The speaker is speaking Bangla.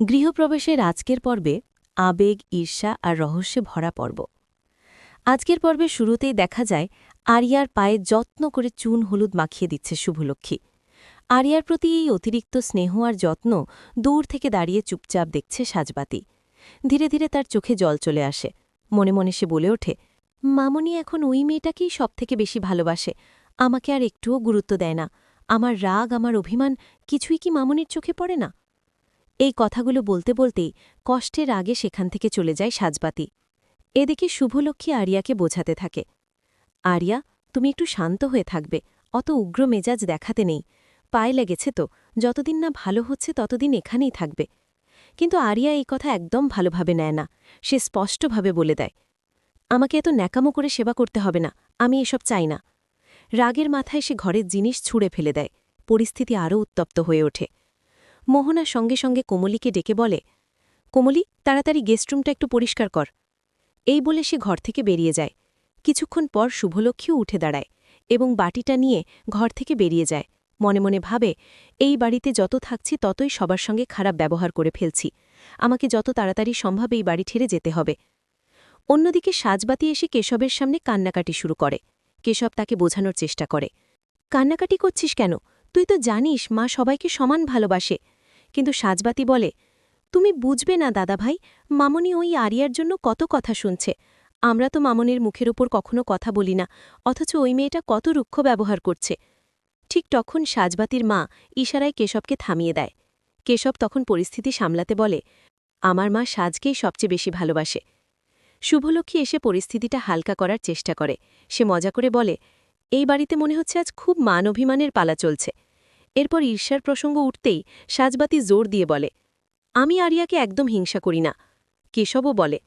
গৃহপ্রবেশের আজকের পর্বে আবেগ, ঈর্ষা আর রহস্যে ভরা পর্ব। আজকের পর্বে শুরুতেই দেখা যায়, আরিয়ার পায়ে যত্ন করে চুন হলুদ মাখিয়ে দিচ্ছে শুভলক্ষ্মী। আরিয়ার প্রতি এই অতিরিক্ত স্নেহ আর যত্ন দূর থেকে দাঁড়িয়ে চুপচাপ দেখছে সাজবাতি। ধীরে ধীরে তার চোখে জল চলে আসে। মনে মনে সে বলে ওঠে, মামনি এখন ওই মেয়েটাকেই সবথেকে বেশি ভালোবাসে। আমাকে আর একটুও গুরুত্ব দেয় না। আমার রাগ, আমার অভিমান কিছুই কি মামনির চোখে পড়ে না? এই কথাগুলো বলতে বলতেই কষ্টের আগে সেখান থেকে চলে যায় সাজবাতি। এদিকে শুভলক্ষ্মী আরিয়াকে বোঝাতে থাকে। আরিয়া, তুমি একটু শান্ত হয়ে থাকবে, অত উগ্র মেজাজ দেখাতে নেই। পায়ে লেগেছে তো, যতদিন না ভালো হচ্ছে ততদিন এখানেই থাকবে। কিন্তু আরিয়া এই কথা একদম ভালোভাবে নেয় না, সে স্পষ্টভাবে বলে দেয়। আমাকে এত ন্যাকামো করে সেবা করতে হবে না, আমি এসব চাই না। রাগের মাথায় সে ঘরের জিনিস ছুঁড়ে ফেলে দেয়, পরিস্থিতি আরও উত্তপ্ত হয়ে ওঠে। মোহনা সঙ্গে সঙ্গে কোমলিকে ডেকে বলে, কোমলি, তাড়াতাড়ি গেস্টরুমটা একটু পরিষ্কার কর। এই বলে সে ঘর থেকে বেরিয়ে যায়। কিছুক্ষণ পর শুভলক্ষ্মীও উঠে দাঁড়ায় এবং বাটিটা নিয়ে ঘর থেকে বেরিয়ে যায়। মনে মনে ভাবে, এই বাড়িতে যত থাকছি, ততই সবার সঙ্গে খারাপ ব্যবহার করে ফেলছি। আমাকে যত তাড়াতাড়ি সম্ভব এই বাড়ি ছেড়ে যেতে হবে। অন্যদিকে সাজবাতি এসে কেশবের সামনে কান্নাকাটি শুরু করে। কেশব তাকে বোঝানোর চেষ্টা করে, কান্নাকাটি করছিস কেন? তুই তো জানিস, মা সবাইকে সমান ভালোবাসে। কিন্তু সাজবাতি বলে, তুমি বুঝবে না, দাদাভাই, মামনি ওই আরিয়ার জন্য কত কথা শুনছে। আমরা তো মামনির মুখের ওপর কখনো কথা বলি না, অথচ ওই মেয়েটা কত রুক্ষ ব্যবহার করছে। ঠিক তখন সাজবাতির মা ইশারায় কেশবকে থামিয়ে দেয়। কেশব তখন পরিস্থিতি সামলাতে বলে, আমার মা সাজকেই সবচেয়ে বেশি ভালোবাসে। শুভলক্ষ্মী এসে পরিস্থিতিটা হালকা করার চেষ্টা করে। সে মজা করে বলে, এই বাড়িতে মনে হচ্ছে আজ খুব মান অভিমানের পালা চলছে। এরপর ঈর্ষার প্রসঙ্গ উঠতেই সাজবাতি জোর দিয়ে বলে, আমি আরিয়াকে একদম হিংসা করি না। কেশবও বলে